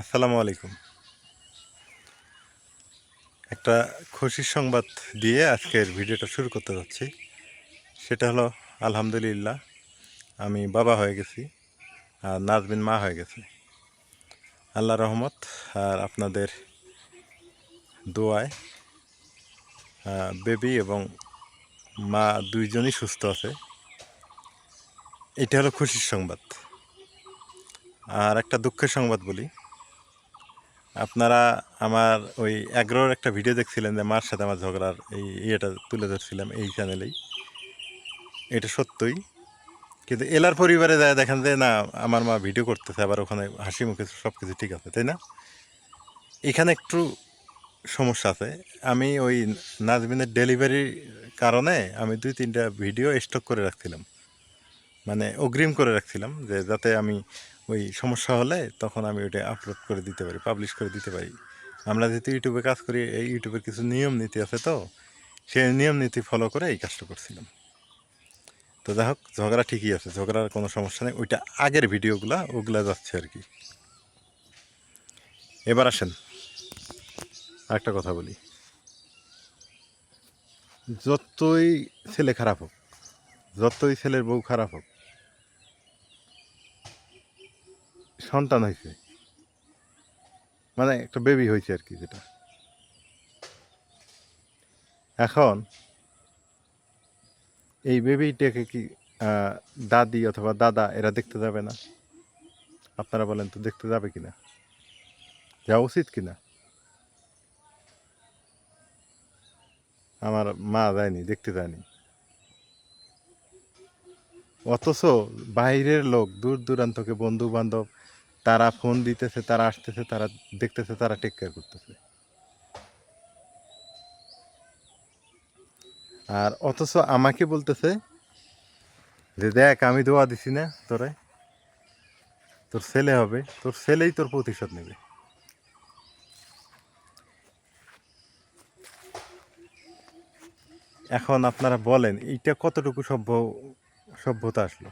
আসসালামু আলাইকুম। একটা খুশির সংবাদ দিয়ে আজকের ভিডিওটা শুরু করতে যাচ্ছি। সেটা হলো, আলহামদুলিল্লাহ, আমি বাবা হয়ে গেছি আর নাজমিন মা হয়ে গেছে। আল্লাহ রহমত আর আপনাদের দোয়ায় বেবি এবং মা দুইজনই সুস্থ আছে। এটা হলো খুশির সংবাদ। আর একটা দুঃখের সংবাদ বলি। আপনারা আমার ওই অ্যাগ্রোর একটা ভিডিও দেখছিলেন যে মার সাথে আমার ঝগড়ার এই ইয়েটা তুলে ধরছিলাম এই চ্যানেলেই এটা সত্যই। কিন্তু এলার পরিবারে যায় দেখেন যে না, আমার মা ভিডিও করতেছে, আবার ওখানে হাসি মুখে সব কিছু ঠিক আছে, তাই না? এখানে একটু সমস্যা আছে। আমি ওই নাজমিনের ডেলিভারির কারণে আমি দুই তিনটা ভিডিও স্টক করে রাখছিলাম। মানে অগ্রিম করে রাখছিলাম যে যাতে আমি ওই সমস্যা হলে তখন আমি ওইটা আপলোড করে দিতে পারি পাবলিশ করে দিতে পারি। আমরা যেহেতু ইউটিউবে কাজ করি, এই ইউটিউবের কিছু নিয়ম নীতি আছে তো, সেই নিয়ম নীতি ফলো করে এই কাজটা করছিলাম। তো যাই হোক, ঝগড়া ঠিকই আছে, ঝগড়ার কোনো সমস্যা নেই, ওইটা আগের ভিডিওগুলা, ওগুলা যাচ্ছে আর কি। এবার আসেন একটা কথা বলি। যতই ছেলে খারাপ হোক, যতই ছেলের বউ খারাপ হোক সন্তান হয়েছে। মানে একটা বেবি হয়েছে আর কি যেটা। এখন এই বেবিটাকে কি দাদি অথবা দাদা এরা দেখতে যাবে না? আপনারা বলেন তো দেখতে যাবে কিনা? যাওয়া উচিত কিনা? আমার মা যায়নি, দেখতে যায়নি। অথচ বাইরের লোক দূর দূরান্তকে বন্ধু বান্ধব তারা ফোন দিতেছে, তারা আসতেছে, তারা দেখতেছে, তারা টেক কেয়ার করতেছে। আর অথচ আমাকে বলতেছে যে, দেখ, আমি দোয়া দিছি না তোরে। তোর ছেলে হবে, তোর ছেলেই তোর প্রতিশোধ নেবে। এখন আপনারা বলেন, এইটা কতটুকু সভ্য, সভ্যতা আসলো?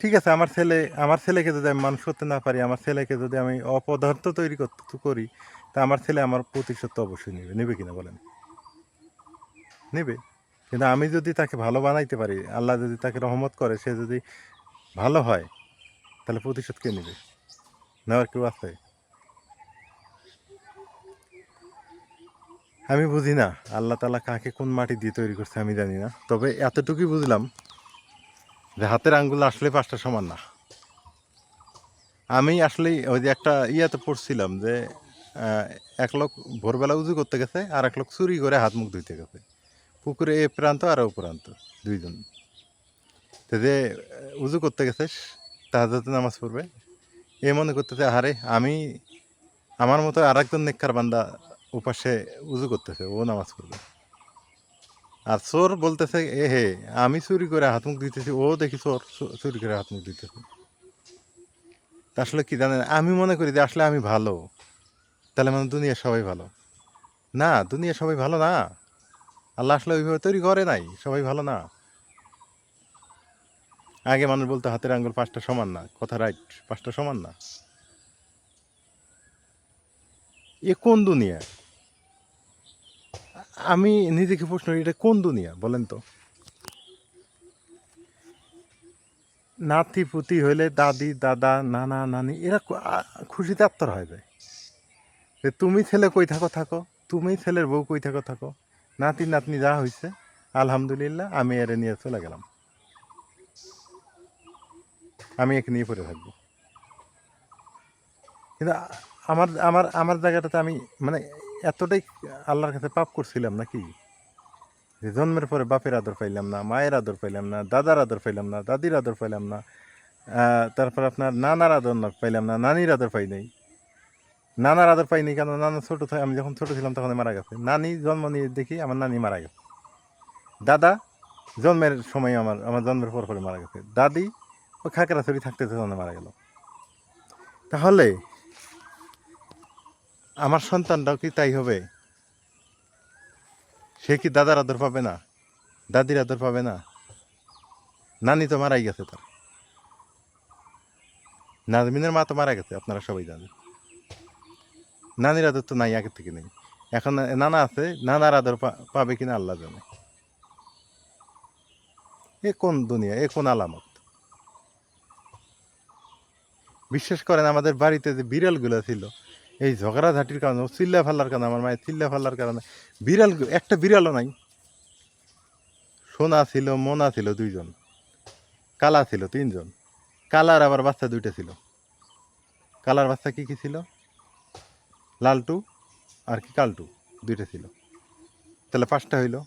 ঠিক আছে, আমার ছেলে, আমার ছেলেকে যদি আমি মানুষ করতে না পারি, আমার ছেলেকে যদি আমি অপদার্থ তৈরি করতে করি, তা আমার ছেলে আমার প্রতিশোধ তো অবশ্যই নেবে। নেবে কিনা বলেন? নেবে। কিন্তু আমি যদি তাকে ভালো বানাইতে পারি, আল্লাহ যদি তাকে রহমত করে, সে যদি ভালো হয়, তাহলে প্রতিশোধ কে নেবে? নেওয়ার কেউ আছে? আমি বুঝি না, আল্লাহ তালা কাকে কোন মাটি দিয়ে তৈরি করছে আমি জানি না। তবে এতটুকুই বুঝলাম যে হাতের আঙ্গুল আসলে পাঁচটা সমান না। আমি আসলেই ওই যে একটা ইয়াতে পড়ছিলাম যে এক লোক ভোরবেলা উজু করতে গেছে, আর এক লোক চুরি করে হাত মুখ ধুইতে গেছে। পুকুরে এ প্রান্ত আর ও প্রান্ত, দুইজন। তো যে উজু করতে গেছে তাহাজতে নামাজ পড়বে। এ মনে করতেছে আরে আমি, আমার মতো আর একজন নেককার বান্দা উপাসে উজু করতেছে, ও নামাজ পড়বে। আর চোর বলতেছে, এ হে, আমি চুরি করে হাত মুখ দিতেছি ও দেখি চোর চুরি করে হাত মুখ দিতেছে আসলে কি জানেন, আমি মনে করি যে আসলে আমি ভালো। তাহলে মানে দুনিয়া সবাই ভালো। না, দুনিয়া সবাই ভালো না। আল্লাহ আসলে ওইভাবে তৈরি করে নাই, সবাই ভালো না। আগে মানুষ বলতো, হাতের আঙ্গুল পাঁচটা সমান না, কথা রাইট পাঁচটা সমান না। এ কোন দুনিয়া? আমি নিজেকে প্রশ্ন এটা কোন দুনিয়া? বলেন তো। নাতি পুতি হইলে দাদি, দাদা, নানা, নানি, এরা খুশিতে আত্মর হয়ে যায়। যে তুমি ছেলে কই থাকো থাকো। তুমি ছেলের বউ কই থাকো থাকো। নাতি, নাতনি যা হয়েছে আলহামদুলিল্লাহ, আমি এর নিয়ে চলে গেলাম। আমি একে নিয়ে পড়ে থাকব। কিন্তু আমার আমার আমার জায়গাটাতে আমি মানে এতটাই আল্লাহর কাছে পাপ করছিলাম নাকি? যে জন্মের পরে বাপের আদর পাইলাম না, মায়ের আদর পাইলাম না, দাদার আদর পাইলাম না, দাদির আদর পাইলাম না তারপর আপনার নানার আদর পাইলাম না, নানির আদর পাই নাই। নানার আদর পাইনি কেন? নানা ছোটো আমি যখন ছোটো ছিলাম তখন মারা গেছে। নানি জন্ম নিয়ে দেখি আমার নানি মারা গেছে। দাদা জন্মের সময় আমার আমার জন্মের পর পরে মারা গেছে। দাদি ও খাকেরা ছড়ি থাকতে তখন মারা গেল। তাহলে আমার সন্তানটাও কি তাই হবে? সে কি দাদার আদর পাবে না? দাদির আদর পাবে না? নানি তো মারাই গেছে তার। নাজমিনের মা তো মারা গেছে, আপনারা সবাই জানেন। নানির আদর তো নাই, আগের থেকে নেই। এখন নানা আছে, নানার আদর পাবে কিনা আল্লাহ জানে। এ কোন দুনিয়া, এ কোন আলামত? বিশ্বাস করেন, আমাদের বাড়িতে যে বিড়ালগুলো ছিল এই ঝগড়াঝাটির কারণে, ও চিল্লা ফাল্লার কারণে, আমার মায়ের চিল্লা ফাল্লার কারণে। বিড়াল, একটা বিড়ালও নাই। সোনা ছিল, মোনা ছিল দুইজন। কালা ছিল তিনজন। কালার আবার বাচ্চা দুইটা ছিল। কালার বাচ্চা কি কি ছিল? লালটু আর কি কালটু, দুইটা ছিল। তাহলে পাঁচটা হইল।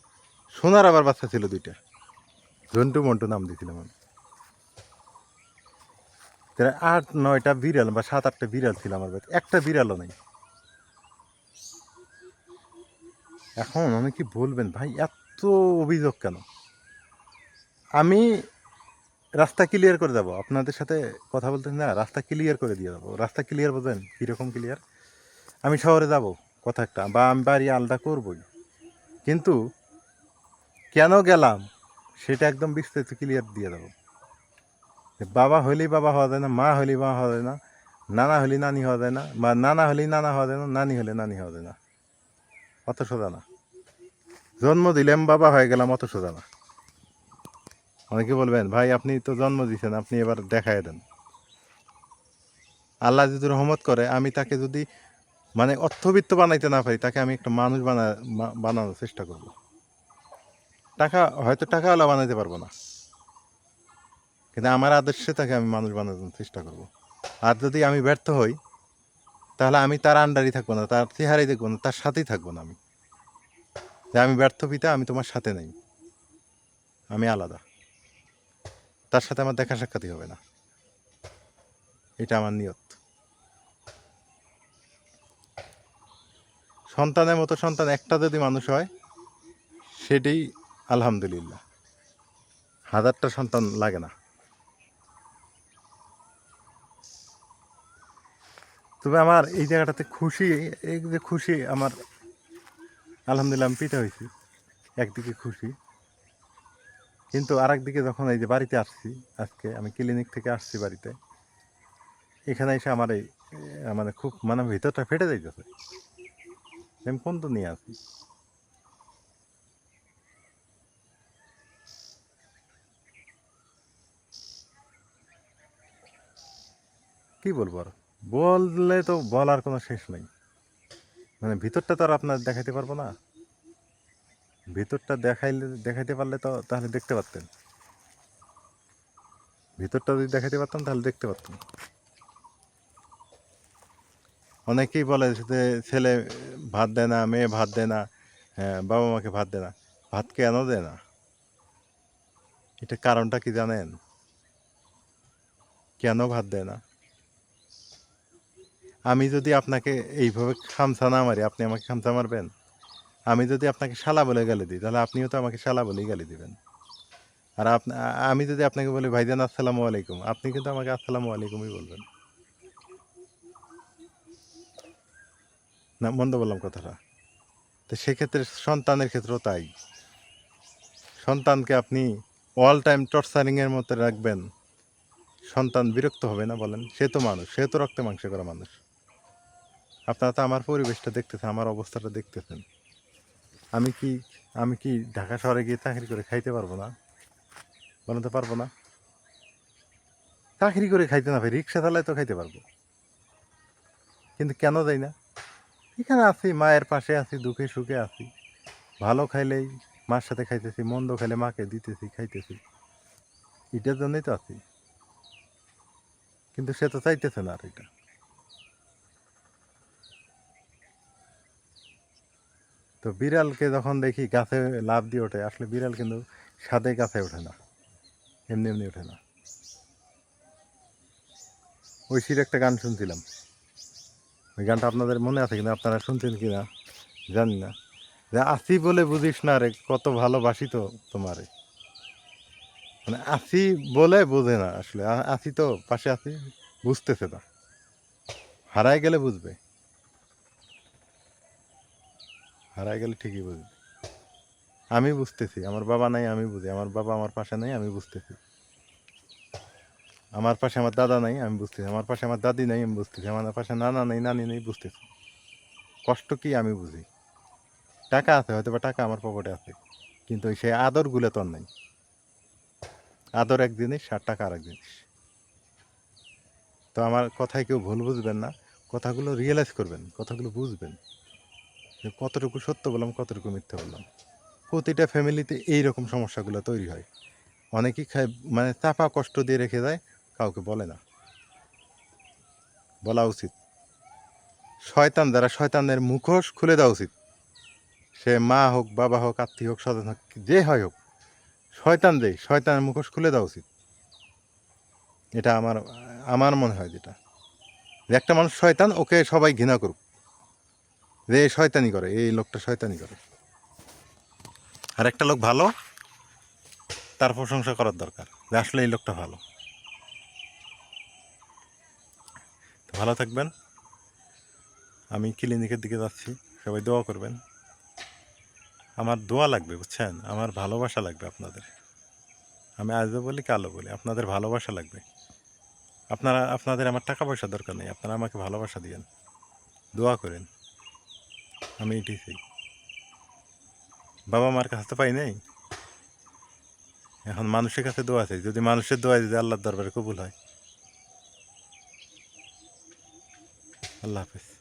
সোনার আবার বাচ্চা ছিল দুইটা। জন্টু মন্টু নাম দিয়েছিলাম আমি। তাহলে আট, নয়টা বিড়াল বা সাত, আটটা বিড়াল ছিল আমার বাড়িতে। একটা বিড়ালও নেই। এখন আমি কি বলবেন ভাই, এত অভিযোগ কেন? আমি রাস্তা ক্লিয়ার করে দেবো। আপনাদের সাথে কথা বলতে না, রাস্তা ক্লিয়ার করে দিয়ে দেবো। রাস্তা ক্লিয়ার বোঝেন, কীরকম ক্লিয়ার আমি শহরে যাব, কথা একটা, বা আমি বাড়ি আলাদা করবই। কিন্তু কেন গেলাম, সেটা একদম বিস্তারিত ক্লিয়ার দিয়ে দেবো। বাবা হলেই বাবা হওয়া যায় না, মা হলেই মা হওয়া যায় না, নানা হলেই নানি হওয়া যায় না, বা নানা হলেই নানা হওয়া যায় না, নানি হলে নানি হওয়া যায় না। অত সোজা না। জন্ম দিলাম, বাবা হয়ে গেলাম, অত সোজা না। অনেকে বলবেন, ভাই, আপনি তো জন্ম দিয়েছেন, আপনি এবার দেখায় দেন। আল্লাহ যদি রহমত করে, আমি তাকে যদি মানে অর্থবিত্ত বানাইতে না পারি, তাকে আমি একটা মানুষ বানা বানানোর চেষ্টা করব। টাকা, হয়তো টাকাওয়ালা বানাইতে পারব না। কিন্তু আমার আদর্শে তাকে আমি মানুষ বানানোর চেষ্টা করব। আর যদি আমি ব্যর্থ হই, তাহলে আমি তার আন্ডারই থাকব না, তার চেহারাই দেখব না, তার সাথেই থাকব না আমি। যে আমি ব্যর্থ পিতা, আমি তোমার সাথে নেই। আমি আলাদা। তার সাথে আমার দেখা সাক্ষাৎই হবে না। এটা আমার নিয়ত। সন্তানের মতো সন্তান একটা যদি মানুষ হয়, সেটাই আলহামদুলিল্লাহ। হাজারটা সন্তান লাগে না। তবে আমার এই জায়গাটাতে খুশি, এই যে খুশি আমার, আলহামদুলিল্লাহ আমি পিতা হয়েছি। একদিকে খুশি। কিন্তু আর একদিকে যখন এই যে বাড়িতে আসছি, আজকে আমি ক্লিনিক থেকে আসছি বাড়িতে, এখানে এসে আমার এই মানে খুব মানে ভিতরটা ফেটে যাইতেছে। আমি কোন তো নিয়ে আসি। কি বলব আর? বললে তো বলার কোনো শেষ নেই। মানে ভিতরটা তো আর আপনার দেখাইতে পারব না। ভিতরটা দেখাইলে দেখাইতে পারলে তো তাহলে দেখতে পারতেন। ভিতরটা যদি দেখাইতে পারতাম তাহলে দেখতে পারতাম। অনেকেই বলে যে ছেলে ভাত দেয় না মেয়ে ভাত দেয় না হ্যাঁ, বাবা মাকে ভাত দেয় না। ভাত কেন দেয় না? এটা কারণটা কি জানেন? কেন ভাত দেয় না? আমি যদি আপনাকে এইভাবে খামসা না মারি, আপনি আমাকে খামসা মারবেন? আমি যদি আপনাকে শালা বলে গালি দিই, তাহলে আপনিও তো আমাকে শালা বলেই গালি দিবেন। আর আমি যদি আপনাকে বলি ভাইজান আসসালামু আলাইকুম, আপনি কিন্তু আমাকে আসসালামু আলাইকুমই বলবেন। না, মন্দ বললাম কথাটা। তো সেক্ষেত্রে সন্তানের ক্ষেত্রেও তাই। সন্তানকে আপনি অল টাইম টর্চারিংয়ের মতো রাখবেন। সন্তান বিরক্ত হবে না বলেন। সে তো মানুষ, সে তো রক্তে মাংস করা মানুষ। আপনারা তো আমার পরিবেশটা দেখতেছেন, আমার অবস্থাটা দেখতেছেন। আমি কি আমি কি ঢাকা শহরে গিয়ে চাকরি করে খাইতে পারব না? বানাতে পারব না। চাকরি করে খাইতে না পারি রিক্সা চালায় তো খাইতে পারব। কিন্তু কেন যাই না? এখানে আছি, মায়ের পাশে আছি, দুঃখে সুখে আছি। ভালো খাইলেই মার সাথে খাইতেছি, মন্দ খাইলে মাকে দিতেছি, খাইতেছি। এটার জন্যই তো আছি। কিন্তু সে তো চাইতেছে না আর এটা। তো বিড়ালকে যখন দেখি গাছে লাভ দিয়ে ওঠে, আসলে বিড়াল কিন্তু সাদে গাছে ওঠে না, এমনি এমনি ওঠে না। ঐশীর একটা গান শুনছিলাম। ওই গানটা আপনাদের মনে আছে কিনা, আপনারা শুনছেন কিনা, জানি না। যে আসি বলে বুঝিস না রে, কত ভালোবাসি তো তোমারে। মানে আসি বলে বোঝে না আসলে আসি তো, পাশে আসি, বুঝতেছে না। হারায় গেলে বুঝবে। হারায় গেলে ঠিকই বুঝবে। আমি বুঝতেছি, আমার বাবা নাই, আমি বুঝি। আমার বাবা আমার পাশে নাই, আমি বুঝতেছি। আমার পাশে আমার দাদা নাই, আমি বুঝতেছি। আমার পাশে আমার দাদি নাই, আমি বুঝতেছি। আমার পাশে নানা নেই, নানি নেই, বুঝতেছি। কষ্ট কি আমি বুঝি। টাকা আছে হয়তো বা টাকা আমার পকেটে আছে, কিন্তু সেই আদরগুলো তো আর নাই। আদর এক জিনিস আর টাকা আর এক জিনিস। তো আমার কথায় কেউ ভুল বুঝবেন না। কথাগুলো রিয়েলাইজ করবেন, কথাগুলো বুঝবেন। যে কতটুকু সত্য বললাম, কতটুকু মিথ্যে বললাম। প্রতিটা ফ্যামিলিতে এই রকম সমস্যাগুলো তৈরি হয়। অনেকেই খায় মানে চাপা কষ্ট দিয়ে রেখে যায় কাউকে বলে না। বলা উচিত। শয়তান যারা শয়তানের মুখোশ খুলে দেওয়া উচিত। সে মা হোক, বাবা হোক, আত্মীয় হোক, স্বজন হোক, যে হয় হোক, শয়তান যে শয়তানের মুখোশ খুলে দেওয়া উচিত। এটা আমার আমার মনে হয় যেটা। একটা মানুষ শয়তান, ওকে সবাই ঘৃণা করুক। যে শয়তানি করে, এই লোকটা শয়তানি করে। আর একটা লোক ভালো, তার প্রশংসা করার দরকার যে আসলে এই লোকটা ভালো। ভালো থাকবেন। আমি ক্লিনিকের দিকে যাচ্ছি, সবাই দোয়া করবেন। আমার দোয়া লাগবে, বুঝছেন? আমার ভালোবাসা লাগবে আপনাদের। আমি আজও বলি কালো বলি, আপনাদের ভালোবাসা লাগবে। আপনারা, আপনাদের আমার টাকা পয়সা দরকার নেই, আপনারা আমাকে ভালোবাসা দিয়েন। দোয়া করেন। আমি ঠিক বাবা মার কাছে তো পাই নাই। এখন মানুষের কাছে দোয়া চাই। যদি মানুষের দোয়া যদি আল্লাহর দরবারে কবুল হয়। আল্লাহ হাফেজ।